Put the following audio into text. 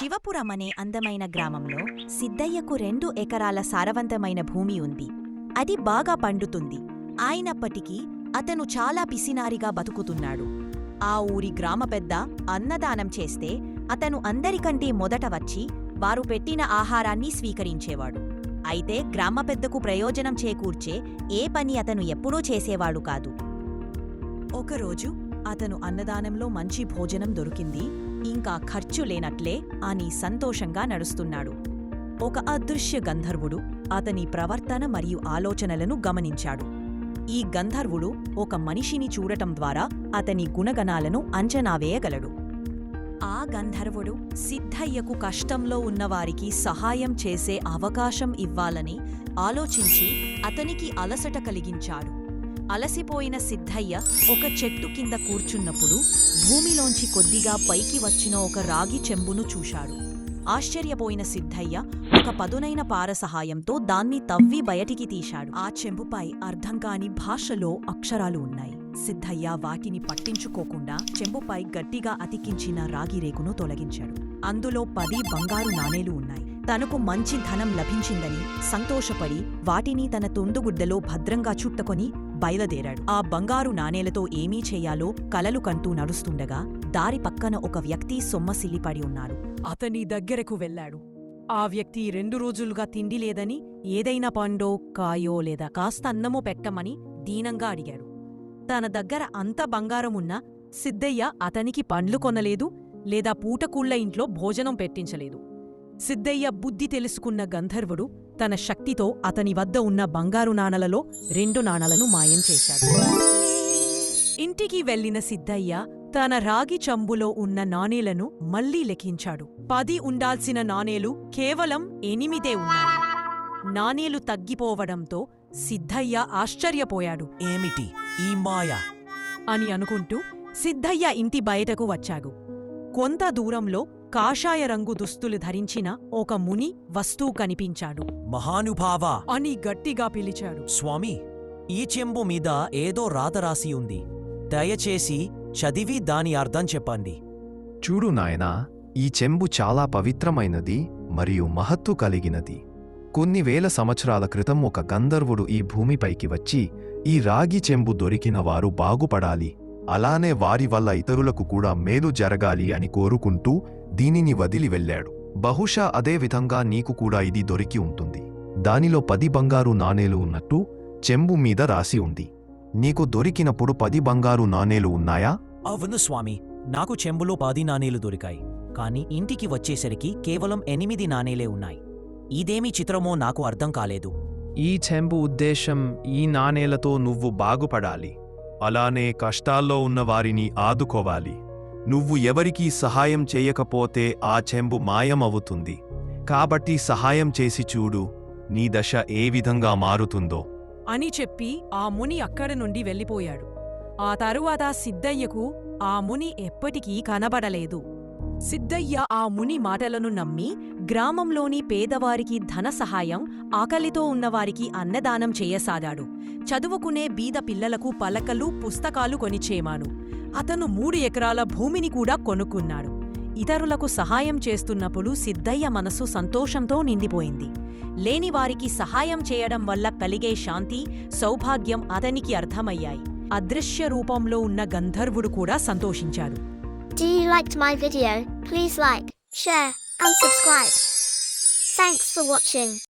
శివపురం అనే అందమైన గ్రామంలో సిద్ధయ్యకు రెండు ఎకరాల సారవంతమైన భూమి ఉంది. అది బాగా పండుతుంది. అయినప్పటికీ అతను చాలా పిసినారిగా బతుకుతున్నాడు. ఆ ఊరి గ్రామ పెద్ద అన్నదానం చేస్తే అతను అందరికంటే మొదట వచ్చి వారు పెట్టిన ఆహారాన్ని స్వీకరించేవాడు. అయితే గ్రామ పెద్దకు ప్రయోజనం చేకూర్చే ఏ పని అతను ఎప్పుడూ చేసేవాడు కాదు. ఒకరోజు అతను అన్నదానంలో మంచి భోజనం దొరికింది. ఇంకా ఖర్చు లేనట్లే అని సంతోషంగా నడుస్తున్నాడు. ఒక అదృశ్య గంధర్వుడు అతని ప్రవర్తన మరియు ఆలోచనలను గమనించాడు. ఈ గంధర్వుడు ఒక మనిషిని చూడటం ద్వారా అతని గుణగణాలను అంచనా వేయగలడు. ఆ గంధర్వుడు సిద్ధయ్యకు కష్టంలో ఉన్నవారికి సహాయం చేసే అవకాశం ఇవ్వాలని ఆలోచించి అతనికి అలసట కలిగించాడు. అలసిపోయిన సిద్ధయ్య ఒక చెట్టు కింద కూర్చున్నప్పుడు భూమిలోంచి కొద్దిగా పైకి వచ్చిన ఒక రాగి చెంబును చూశాడు. ఆశ్చర్యపోయిన సిద్ధయ్య ఒక పదునైన పార సహాయంతో దాన్ని తవ్వి బయటికి తీశాడు. ఆ చెంబుపై అర్థం కాని భాషలో అక్షరాలు ఉన్నాయి. సిద్ధయ్య వాటిని పట్టించుకోకుండా చెంబుపై గట్టిగా అతికించిన రాగి రేకును తొలగించాడు. అందులో పది బంగారు నాణేలు ఉన్నాయి. తనకు మంచి ధనం లభించిందని సంతోషపడి వాటిని తన తుండుగుడ్డలో భద్రంగా చుట్టుకొని బయలుదేరాడు. ఆ బంగారు నాణేలతో ఏమీ చేయాలో కలలు కంటూ నడుస్తుండగా దారి పక్కన ఒక వ్యక్తి సొమ్మసిల్లిపడి ఉన్నాడు. అతని దగ్గరకు వెళ్ళాడు. ఆ వ్యక్తి రెండు రోజులుగా తిండి లేదని ఏదైనా పండో కాయో లేదా కాస్త అన్నమో పెట్టమని దీనంగా అడిగాడు. తన దగ్గర అంత బంగారం ఉన్నా సిద్ధయ్య అతనికి పండ్లు కొనలేదు లేదా పూటకూళ్ళ ఇంట్లో భోజనం పెట్టించలేదు. సిద్ధయ్య బుద్ధి తెలుసుకున్న గంధర్వుడు తన శక్తితో అతని వద్ద ఉన్న బంగారు నాణలలో రెండు నాణలను మాయం చేశాడు. ఇంటికి వెళ్ళిన సిద్ధయ్య తన రాగి చంబులో ఉన్న నాణేలను మళ్ళీ లెక్కించాడు. పది ఉండాల్సిన నాణేలు కేవలం ఎనిమిదే ఉన్నాయి. నాణేలు తగ్గిపోవడంతో సిద్ధయ్య ఆశ్చర్యపోయాడు. ఏమిటి ఈ మాయ? అని అనుకుంటూ సిద్ధయ్య ఇంటి బయటకు వచ్చాడు. కొంత దూరంలో కాషాయ రంగు దుస్తులు ధరించిన ఒక ముని వస్తువు కనిపించాడు. మహానుభావా! అని గట్టిగా పిలిచాడు. స్వామి ఈ చెంబు మీద ఏదో రాత రాసి ఉంది. దయచేసి చదివి దాని అర్థం చెప్పండి. చూడు నాయనా ఈ చెంబు చాలా పవిత్రమైనది మరియు మహత్తు కలిగినది. కొన్ని వేల సంవత్సరాల క్రితం ఒక గంధర్వుడు ఈ భూమిపైకి వచ్చి ఈ రాగి చెంబు దొరికిన వారు బాగుపడాలి. అలానే వారి వల్ల ఇతరులకు కూడా మేలు జరగాలి అని కోరుకుంటూ దీనిని వదిలి వెళ్ళాడు. బహుశా అదే విధంగా నీకు కూడా ఇది దొరికి ఉంటుంది. దానిలో పది బంగారు నాణేలు ఉన్నట్టు చెంబు మీద రాసి ఉంది. నీకు దొరికినప్పుడు పది బంగారు నాణేలు ఉన్నాయా? అవును స్వామి నాకు చెంబులో పది నాణేలు దొరికాయి. కాని ఇంటికి వచ్చేసరికి కేవలం ఎనిమిది నాణేలే ఉన్నాయి. ఇదేమి చిత్రమో నాకు అర్థం కాలేదు. ఈ చెంబు ఉద్దేశం ఈ నాణేలతో నువ్వు బాగుపడాలి. అలానే కష్టాల్లో ఉన్న వారిని ఆదుకోవాలి. నువ్వు ఎవరికీ సహాయం చేయకపోతే ఆ చెంబు మాయమవుతుంది. కాబట్టి సహాయం చేసి చూడు నీ దశ ఏ విధంగా మారుతుందో. అని చెప్పి ఆ ముని అక్కడి నుండి వెళ్ళిపోయాడు. ఆ తరువాత సిద్ధయ్యకు ఆ ముని ఎప్పటికీ కనబడలేదు. సిద్ధయ్య ఆ ముని మాటలను నమ్మి గ్రామంలోని పేదవారికి ధన సహాయం ఆకలితో ఉన్నవారికి అన్నదానం చేయసాగాడు. చదువుకునే బీద పిల్లలకు పలకలు పుస్తకాలు కొనిచేమాను అతను మూడు ఎకరాల భూమిని కూడా కొనుక్కున్నాడు. ఇతరులకు సహాయం చేస్తున్నప్పుడు సిద్ధయ్య మనసు సంతోషంతో నిండిపోయింది. లేనివారికి సహాయం చేయడం వల్ల కలిగే శాంతి సౌభాగ్యం అతనికి అర్థమయ్యాయి. అదృశ్య రూపంలో ఉన్న గంధర్వుడు కూడా సంతోషించాడు. Do you liked my video? Please like, share, and subscribe. Thanks for watching.